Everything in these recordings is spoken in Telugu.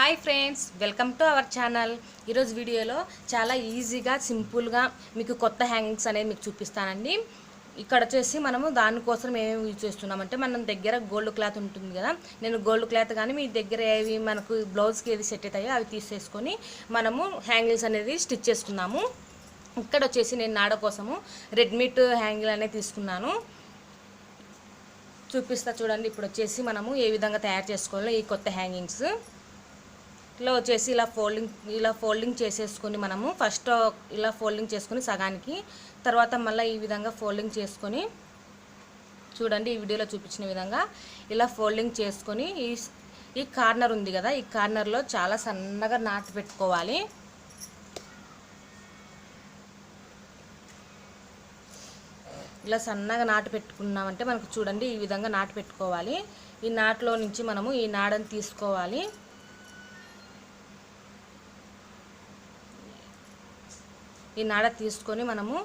Hi friends welcome to our channel. ఈరోజు వీడియోలో చాలా ఈజీగా సింపుల్గా మీకు కొత్త హ్యాంగింగ్స్ అనేది మీకు చూపిస్తానండి. ఇక్కడ వచ్చేసి మనము దానికోసం ఏమేమి యూజ్ చేస్తున్నామంటే మన దగ్గర గోల్డ్ క్లాత్ ఉంటుంది కదా నేను గోల్డ్ క్లాత్ కానీ మీ దగ్గర ఏవి మనకు బ్లౌజ్కి ఏది సెట్ అవుతాయో అవి తీసేసుకొని మనము హ్యాంగిల్స్ అనేది స్టిచ్ చేసుకున్నాము. ఇక్కడ వచ్చేసి నేను నాడ కోసము రెడ్మీట్ హ్యాంగిల్ అనేది తీసుకున్నాను. చూపిస్తా చూడండి ఇప్పుడు వచ్చేసి మనము ఏ విధంగా తయారు చేసుకోవాలో ఈ కొత్త హ్యాంగింగ్స్. ఇలా వచ్చేసి ఇలా ఫోల్డింగ్ ఇలా ఫోల్డింగ్ చేసేసుకొని మనము ఫస్ట్ ఇలా ఫోల్డింగ్ చేసుకొని సగానికి తర్వాత మళ్ళీ ఈ విధంగా ఫోల్డింగ్ చేసుకొని చూడండి ఈ వీడియోలో చూపించిన విధంగా ఇలా ఫోల్డింగ్ చేసుకొని ఈ ఈ కార్నర్ ఉంది కదా ఈ కార్నర్లో చాలా సన్నగా నాటు పెట్టుకోవాలి. ఇలా సన్నగా నాటు పెట్టుకున్నామంటే మనకు చూడండి ఈ విధంగా నాటు పెట్టుకోవాలి. ఈ నాటులో నుంచి మనము ఈ నాడని తీసుకోవాలి. ఈ నాడ తీసుకొని మనము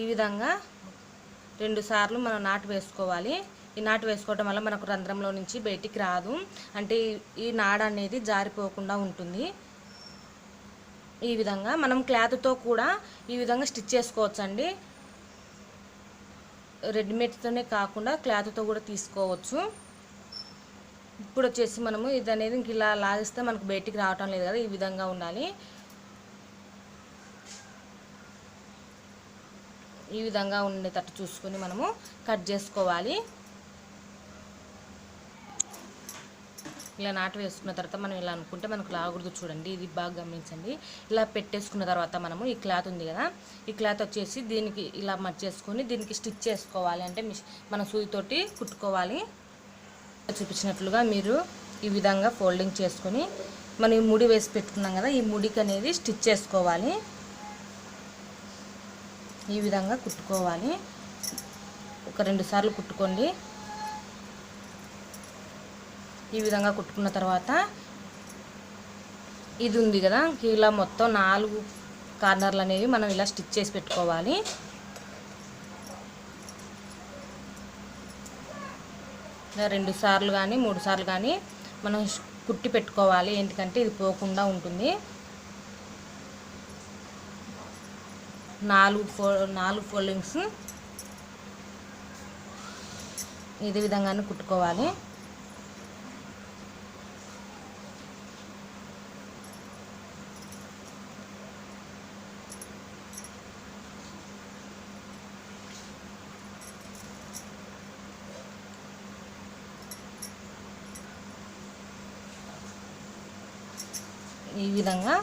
ఈ విధంగా రెండు సార్లు మనం నాటు వేసుకోవాలి. ఈ నాటు వేసుకోవటం వల్ల మనకు రంధ్రంలో నుంచి బయటికి రాదు. అంటే ఈ నాడ అనేది జారిపోకుండా ఉంటుంది. ఈ విధంగా మనం క్లాత్తో కూడా ఈ విధంగా స్టిచ్ చేసుకోవచ్చు అండి రెడీమేడ్తోనే కాకుండా క్లాత్తో కూడా తీసుకోవచ్చు. ఇప్పుడు వచ్చేసి మనము ఇది అనేది ఇంక ఇలా లాగిస్తే మనకు బయటికి రావటం లేదు కదా ఈ విధంగా ఉండాలి. ఈ విధంగా ఉండేటట్టు చూసుకొని మనము కట్ చేసుకోవాలి. ఇలా నాటు వేసుకున్న తర్వాత మనం ఇలా అనుకుంటే మనకు లాగుడు చూడండి ఇది బాగా గమనించండి. ఇలా పెట్టేసుకున్న తర్వాత మనము ఈ క్లాత్ ఉంది కదా ఈ క్లాత్ వచ్చేసి దీనికి ఇలా మర్చేసుకొని దీనికి స్టిచ్ చేసుకోవాలి. అంటే మిష్- మన సూదితోటి కుట్టుకోవాలి. చూపించినట్లుగా మీరు ఈ విధంగా ఫోల్డింగ్ చేసుకొని మనం ఈ ముడి వేసి పెట్టుకున్నాం కదా ఈ ముడికి అనేది స్టిచ్ చేసుకోవాలి. ఈ విధంగా కుట్టుకోవాలి. ఒక రెండు సార్లు కుట్టుకోండి. ఈ విధంగా కుట్టుకున్న తర్వాత ఇది ఉంది కదా ఇలా మొత్తం నాలుగు కార్నర్లు అనేవి మనం ఇలా స్టిచ్ చేసి పెట్టుకోవాలి. రెండు సార్లు కానీ మూడు సార్లు కానీ మనం కుట్టి పెట్టుకోవాలి. ఎందుకంటే ఇది పోకుండా ఉంటుంది. నాలుగు ఫో నాలుగు ఫోల్డింగ్స్. ఇదే విధంగానే కుట్టుకోవాలి. ఈ విధంగా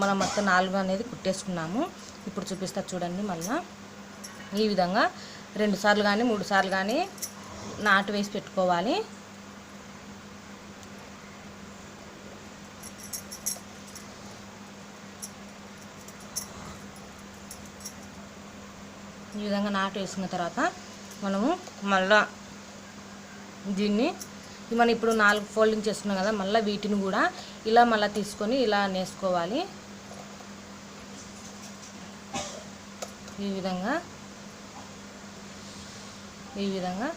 మనం మొత్తం నాలుగు అనేది కుట్టేసుకున్నాము. ఇప్పుడు చూపిస్తా చూడండి మళ్ళా. ఈ విధంగా రెండు సార్లు కానీ మూడు సార్లు కానీ నాటు వేసి పెట్టుకోవాలి. ఈ విధంగా నాటు వేసుకున్న తర్వాత మనము మళ్ళా దీన్ని మనం ఇప్పుడు నాలుగు ఫోల్డింగ్ చేసుకున్నాం కదా మళ్ళీ వీటిని కూడా ఇలా మళ్ళీ తీసుకొని ఇలా నేసుకోవాలి. ఈ విధంగా ఈ విధంగా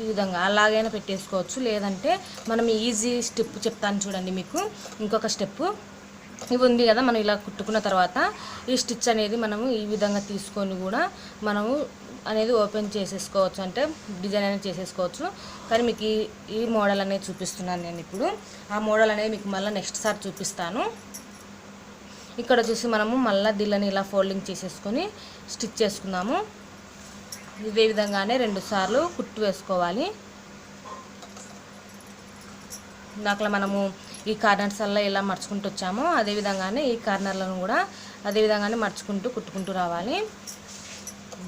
ఈ విధంగా అలాగైనా పెట్టేసుకోవచ్చు. లేదంటే మనం ఈజీ స్టెప్ చెప్తాను చూడండి మీకు. ఇంకొక స్టెప్. ఇవి ఉంది కదా మనం ఇలా కుట్టుకున్న తర్వాత ఈ స్టిచ్ అనేది మనము ఈ విధంగా తీసుకొని కూడా మనము అనేది ఓపెన్ చేసేసుకోవచ్చు. అంటే డిజైన్ అనేది చేసేసుకోవచ్చు. కానీ మీకు ఈ ఈ మోడల్ అనేది చూపిస్తున్నాను నేను ఇప్పుడు. ఆ మోడల్ అనేది మీకు మళ్ళీ నెక్స్ట్ సారి చూపిస్తాను. ఇక్కడ వచ్చేసి మనము మళ్ళీ దీళ్ళని ఇలా ఫోల్డింగ్ చేసేసుకొని స్టిచ్ చేసుకుందాము. ఇదే విధంగానే రెండు సార్లు కుట్టు వేసుకోవాలి. ఇందాకలా మనము ఈ కార్నర్స్ అలా ఇలా మర్చుకుంటూ వచ్చాము. అదే విధంగానే ఈ కార్నర్లను కూడా అదే విధంగానే మర్చుకుంటూ కుట్టుకుంటూ రావాలి.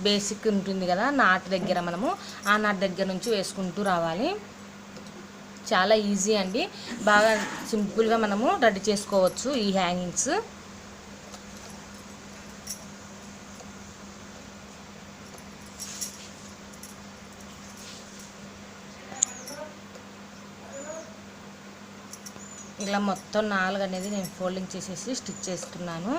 బేసిక్ ఉంటుంది కదా నాటు దగ్గర మనము ఆ నాటు దగ్గర నుంచి వేసుకుంటూ రావాలి. చాలా ఈజీ అండి. బాగా సింపుల్గా మనము రెడీ చేసుకోవచ్చు ఈ హ్యాంగింగ్స్. ఇలా మొత్తం నాలుగు అనేది నేను ఫోల్డింగ్ చేసేసి స్టిచ్ చేస్తున్నాను.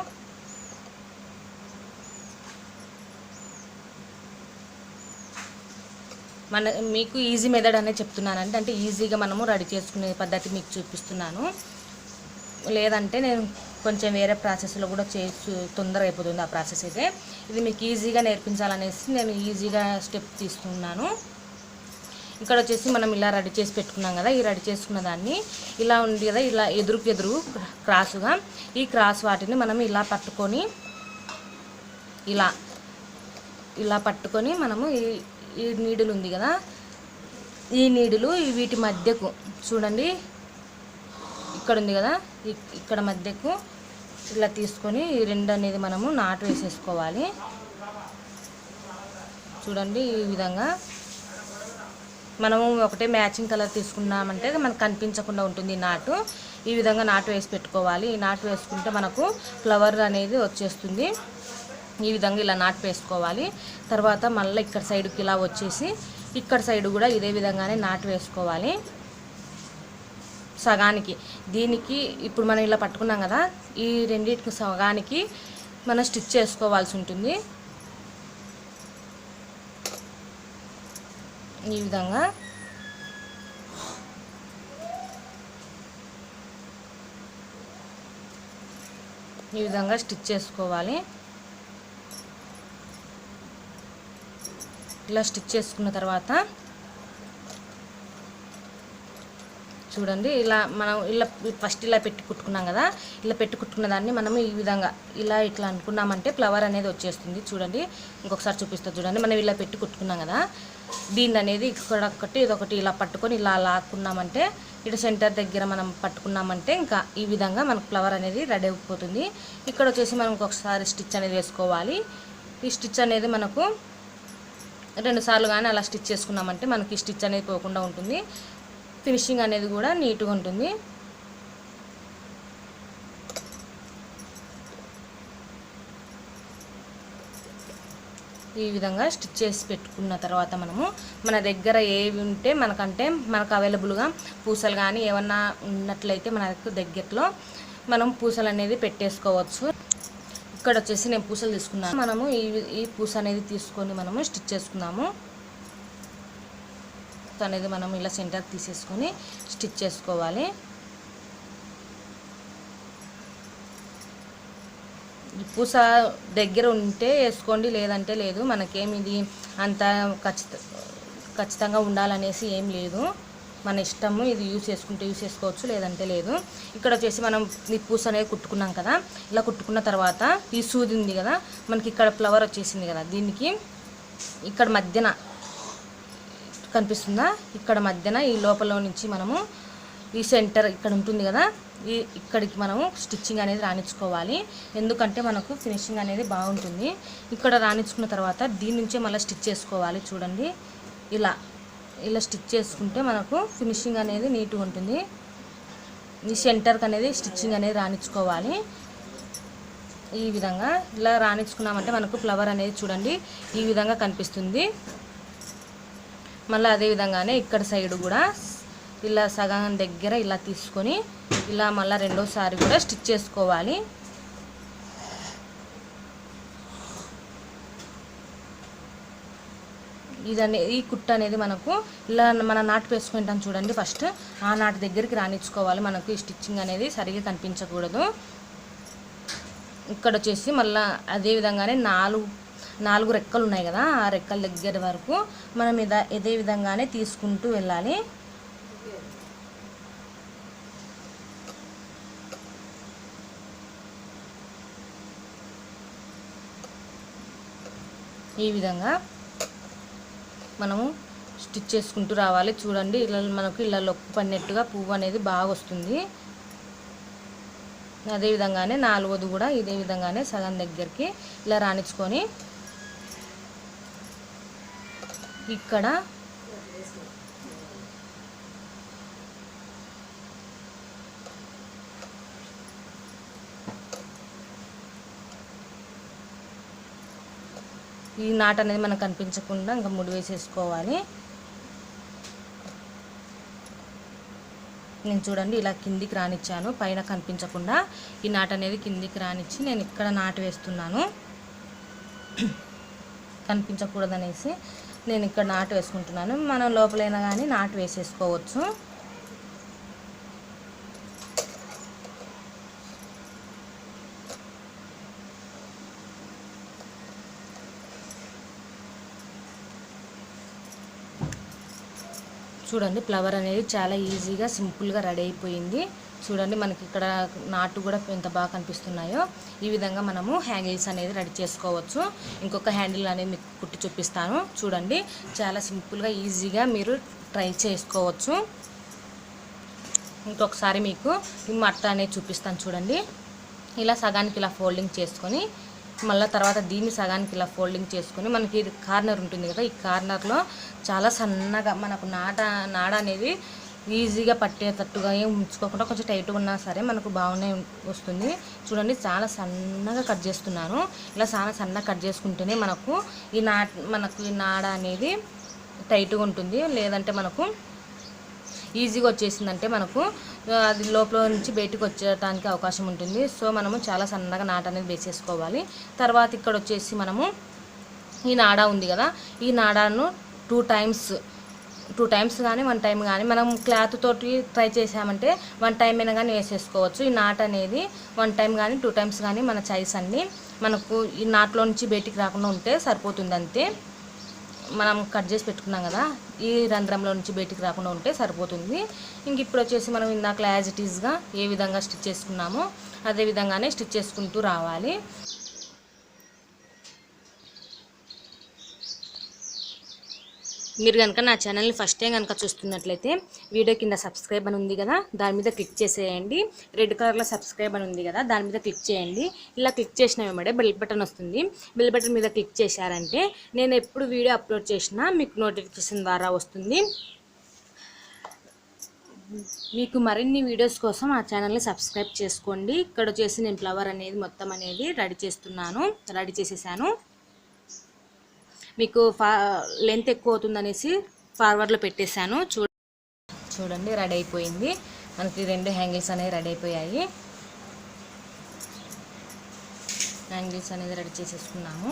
మన మీకు ఈజీ మెథడ్ అనేది చెప్తున్నాను అంటే ఈజీగా మనము రెడీ చేసుకునే పద్ధతి మీకు చూపిస్తున్నాను. లేదంటే నేను కొంచెం వేరే ప్రాసెస్లో కూడా చేసి తొందర అయిపోతుంది ఆ ప్రాసెస్ అయితే. ఇది మీకు ఈజీగా నేర్పించాలనేసి నేను ఈజీగా స్టెప్ తీసుకున్నాను ఇక్కడ వచ్చేసి మనం ఇలా రెడీ చేసి పెట్టుకున్నాం కదా ఈ రెడీ చేసుకున్న దాన్ని ఇలా ఉంది కదా ఇలా ఎదురుకు ఎదురు క్రాసుగా ఈ క్రాస్ వాటిని మనం ఇలా పట్టుకొని ఇలా ఇలా పట్టుకొని మనము ఈ ఈ నీడులు ఉంది కదా ఈ నీడులు వీటి మధ్యకు చూడండి ఇక్కడ ఉంది కదా ఇక్కడ మధ్యకు ఇలా తీసుకొని ఈ రెండు అనేది మనము నాటు వేసేసుకోవాలి. చూడండి ఈ విధంగా మనము ఒకటే మ్యాచింగ్ కలర్ తీసుకున్నామంటే మనకు కనిపించకుండా ఉంటుంది నాటు. ఈ విధంగా నాటు వేసి పెట్టుకోవాలి. ఈ నాటు వేసుకుంటే మనకు ఫ్లవర్ అనేది వచ్చేస్తుంది. ఈ విధంగా ఇలా నాటు వేసుకోవాలి. తర్వాత మళ్ళీ ఇక్కడ సైడ్కి ఇలా వచ్చేసి ఇక్కడ సైడ్ కూడా ఇదే విధంగానే నాటు వేసుకోవాలి. సగానికి. దీనికి ఇప్పుడు మనం ఇలా పట్టుకున్నాం కదా ఈ రెండింటికి సగానికి మనం స్టిచ్ చేసుకోవాల్సి ఉంటుంది. ఈ విధంగా. ఈ విధంగా స్టిచ్ చేసుకోవాలి. ఇలా స్టిచ్ చేసుకున్న తర్వాత చూడండి ఇలా మనం ఇలా ఫస్ట్ ఇలా పెట్టి కుట్టుకున్నాం కదా ఇలా పెట్టి కుట్టుకున్న దాన్ని మనం ఈ విధంగా ఇలా ఇట్లా అనుకున్నామంటే ఫ్లవర్ అనేది వచ్చేస్తుంది. చూడండి ఇంకొకసారి చూపిస్తా. చూడండి మనం ఇలా పెట్టి కుట్టుకున్నాం కదా దీన్ని అనేది ఇక్కడ ఒకటి ఇదొకటి ఇలా పట్టుకొని ఇలా లాక్కున్నామంటే ఇటు సెంటర్ దగ్గర మనం పట్టుకున్నామంటే ఇంకా ఈ విధంగా మనకు ఫ్లవర్ అనేది రెడీ అయిపోతుంది. ఇక్కడ వచ్చేసి మనం ఇంకొకసారి స్టిచ్ అనేది వేసుకోవాలి. ఈ స్టిచ్ అనేది మనకు రెండు సార్లు కానీ అలా స్టిచ్ చేసుకున్నామంటే మనకి స్టిచ్ అనేది పోకుండా ఉంటుంది. ఫినిషింగ్ అనేది కూడా నీట్గా ఉంటుంది. ఈ విధంగా స్టిచ్ చేసి పెట్టుకున్న తర్వాత మనము మన దగ్గర ఏవి ఉంటే మనకంటే మనకు అవైలబుల్గా పూసలు కానీ ఏమన్నా ఉన్నట్లయితే మనకు దగ్గరలో మనం పూసలు అనేది పెట్టేసుకోవచ్చు. ఇక్కడ వచ్చేసి నేను పూసలు తీసుకున్నాను. మనము ఈ ఈ పూస అనేది తీసుకొని మనము స్టిచ్ చేసుకున్నాము. క్లాత్ అనేది మనం ఇలా సెంటర్ తీసేసుకొని స్టిచ్ చేసుకోవాలి. పూస దగ్గర ఉంటే వేసుకోండి లేదంటే లేదు. మనకేమి ఇది అంత ఖచ్చిత ఖచ్చితంగా ఉండాలనేసి ఏం లేదు. మన ఇష్టము ఇది యూస్ చేసుకుంటే యూస్ చేసుకోవచ్చు లేదంటే లేదు. ఇక్కడ వచ్చేసి మనం ఈ పూస అనేది కుట్టుకున్నాం కదా ఇలా కుట్టుకున్న తర్వాత ఈ సూది ఉంది కదా మనకి ఇక్కడ ఫ్లవర్ వచ్చేసింది కదా దీనికి ఇక్కడ మధ్యన కనిపిస్తుందా? ఇక్కడ మధ్యన ఈ లోపల నుంచి మనము ఈ సెంటర్ ఇక్కడ ఉంటుంది కదా ఈ ఇక్కడికి మనము స్టిచ్చింగ్ అనేది రాణించుకోవాలి. ఎందుకంటే మనకు ఫినిషింగ్ అనేది బాగుంటుంది. ఇక్కడ రాణించుకున్న తర్వాత దీని నుంచే మళ్ళీ స్టిచ్ చేసుకోవాలి చూడండి. ఇలా ఇలా స్టిచ్ చేసుకుంటే మనకు ఫినిషింగ్ అనేది నీట్గా ఉంటుంది. ఈ సెంటర్కి అనేది స్టిచ్చింగ్ అనేది రాణించుకోవాలి. ఈ విధంగా ఇలా రాణించుకున్నామంటే మనకు ఫ్లవర్ అనేది చూడండి ఈ విధంగా కనిపిస్తుంది. మళ్ళీ అదే విధంగానే ఇక్కడ సైడ్ కూడా ఇలా సగం దగ్గర ఇలా తీసుకొని ఇలా మళ్ళీ రెండోసారి కూడా స్టిచ్ చేసుకోవాలి. ఇదనే ఈ కుట్ట అనేది మనకు ఇలా మన నాటు వేసుకుంటాం చూడండి ఫస్ట్. ఆ నాటు దగ్గరికి రాణించుకోవాలి. మనకు ఈ స్టిచ్చింగ్ అనేది సరిగా కనిపించకూడదు. ఇక్కడ వచ్చేసి మళ్ళీ అదే విధంగానే నాలుగు నాలుగు రెక్కలు ఉన్నాయి కదా ఆ రెక్కల దగ్గర వరకు మనం ఇదా ఇదే విధంగానే తీసుకుంటూ వెళ్ళాలి. ఈ విధంగా మనము స్టిచ్ చేసుకుంటూ రావాలి. చూడండి ఇలా మనకు ఇలా లొక్కు పడినట్టుగా పువ్వు అనేది బాగా వస్తుంది. అదే విధంగానే నాలుగోది కూడా ఇదే విధంగానే సగం దగ్గరికి ఇలా రాణించుకొని ఇక్కడ ఈ నాట్ అనేది మనకు కనిపించకుండా ఇంకా ముడి వేసేసుకోవాలి. నేను చూడండి ఇలా కిందికి రానిచ్చాను. పైన కనిపించకుండా ఈ నాట్ అనేది కిందికి రానిచ్చి నేను ఇక్కడ నాటు వేస్తున్నాను. కనిపించకూడదనేసి. నేను ఇక్కడ నాటు వేసుకుంటున్నాను. మనం లోపలైనా కానీ నాటు వేసేసుకోవచ్చు. చూడండి ఫ్లవర్ అనేది చాలా ఈజీగా సింపుల్గా రెడీ అయిపోయింది. చూడండి మనకి ఇక్కడ నాటు కూడా ఎంత బాగా కనిపిస్తున్నాయో ఈ విధంగా మనము హ్యాంగిల్స్ అనేది రెడీ చేసుకోవచ్చు. ఇంకొక హ్యాండిల్ అనేది మీకు కుట్టి చూపిస్తాను. చూడండి చాలా సింపుల్గా ఈజీగా మీరు ట్రై చేసుకోవచ్చు. ఇంకొకసారి మీకు ఈ మట్ట అనేది చూపిస్తాను చూడండి. ఇలా సగానికి ఇలా ఫోల్డింగ్ చేసుకొని మళ్ళీ తర్వాత దీన్ని సగానికి ఇలా ఫోల్డింగ్ చేసుకొని మనకి ఇది కార్నర్ ఉంటుంది కదా ఈ కార్నర్లో చాలా సన్నగా మనకు నాట నాడ అనేది ఈజీగా పట్టేటట్టుగా ఏం ఉంచుకోకుండా కొంచెం టైట్గా ఉన్నా సరే మనకు బాగానే వస్తుంది. చూడండి చాలా సన్నగా కట్ చేస్తున్నాను ఇలా చాలా సన్నగా కట్ చేసుకుంటేనే మనకు ఈ నా మనకు ఈ నాడ అనేది టైట్గా ఉంటుంది. లేదంటే మనకు ఈజీగా వచ్చేసిందంటే మనకు అది లోపల నుంచి బయటకు వచ్చేటానికి అవకాశం ఉంటుంది. సో మనము చాలా సన్నగా నాట అనేది వేసేసుకోవాలి. తర్వాత ఇక్కడ వచ్చేసి మనము ఈ నాడ ఉంది కదా ఈ నాడాను టూ టైమ్స్ టూ టైమ్స్ కానీ వన్ టైం కానీ మనం క్లాత్ తోటి ట్రై చేసామంటే వన్ టైం అయినా కానీ వేసేసుకోవచ్చు. ఈ నాట్ అనేది వన్ టైం కానీ టూ టైమ్స్ కానీ మన చాయిస్ అన్నీ మనకు ఈ నాట్లో నుంచి బయటికి రాకుండా ఉంటే సరిపోతుంది అంతే. మనం కట్ చేసి పెట్టుకున్నాం కదా ఈ రంధ్రంలో నుంచి బయటికి రాకుండా ఉంటే సరిపోతుంది. ఇంక ఇప్పుడు వచ్చేసి మనం ఇందాక యాజ్ ఇట్ ఈస్గా ఏ విధంగా స్టిచ్ చేసుకున్నామో అదే విధంగానే స్టిచ్ చేసుకుంటూ రావాలి. మీరు కనుక నా ఛానల్ని ఫస్ట్ టైం కనుక చూస్తున్నట్లయితే వీడియో కింద సబ్స్క్రైబ్ అని ఉంది కదా దాని మీద క్లిక్ చేసేయండి. రెడ్ కలర్లో సబ్స్క్రైబ్ అని ఉంది కదా దాని మీద క్లిక్ చేయండి. ఇలా క్లిక్ చేసిన వెంబడే బెల్ బటన్ వస్తుంది. బెల్ బటన్ మీద క్లిక్ చేశారంటే నేను ఎప్పుడు వీడియో అప్లోడ్ చేసినా మీకు నోటిఫికేషన్ ద్వారా వస్తుంది. మీకు మరిన్ని వీడియోస్ కోసం ఆ ఛానల్ని సబ్స్క్రైబ్ చేసుకోండి. ఇక్కడ వచ్చేసి నేను ఫ్లవర్ అనేది మొత్తం అనేది రెడీ చేస్తున్నాను రెడీ చేసేసాను. మీకు ఫా లెంత్ ఎక్కువ అవుతుందనేసి ఫార్వర్డ్లో పెట్టేశాను. చూ చూడండి రెడీ అయిపోయింది. మనకి రెండు హ్యాంగిల్స్ అనేవి రెడీ అయిపోయాయి. హ్యాంగిల్స్ అనేది రెడీ చేసేసుకున్నాము.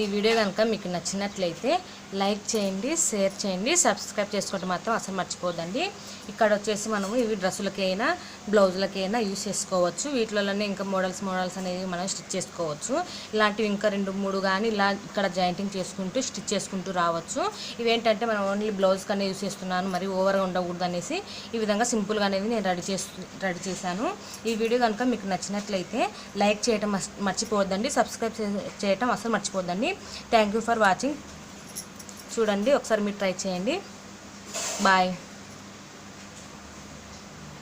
ఈ వీడియో కనుక మీకు నచ్చినట్లయితే లైక్ చేయండి షేర్ చేయండి సబ్స్క్రైబ్ చేసుకోవడం మాత్రం అసలు మర్చిపోదండి ఇక్కడ వచ్చేసి మనము ఇవి డ్రెస్సులకైనా బ్లౌజులకైనా యూస్ చేసుకోవచ్చు. వీటిలోనే ఇంకా మోడల్స్ మోడల్స్ అనేవి మనం స్టిచ్ చేసుకోవచ్చు. ఇలాంటివి ఇంకా రెండు మూడు కానీ ఇలా ఇక్కడ జాయింటింగ్ చేసుకుంటూ స్టిచ్ చేసుకుంటూ రావచ్చు. ఇవేంటంటే మనం ఓన్లీ బ్లౌజ్ కన్నా యూస్ చేస్తున్నాను మరి ఓవర్గా ఉండకూడదు అనేసి ఈ విధంగా సింపుల్గా అనేది నేను రెడీ చేస్తూ రెడీ చేశాను. ఈ వీడియో కనుక మీకు నచ్చినట్లయితే లైక్ చేయడం మర్చిపోవద్దండి. సబ్స్క్రైబ్ చేయటం అసలు మర్చిపోద్దండి థ్యాంక్ యూ ఫర్ వాచింగ్. చూడండి ఒకసారి మీరు ట్రై చేయండి. బాయ్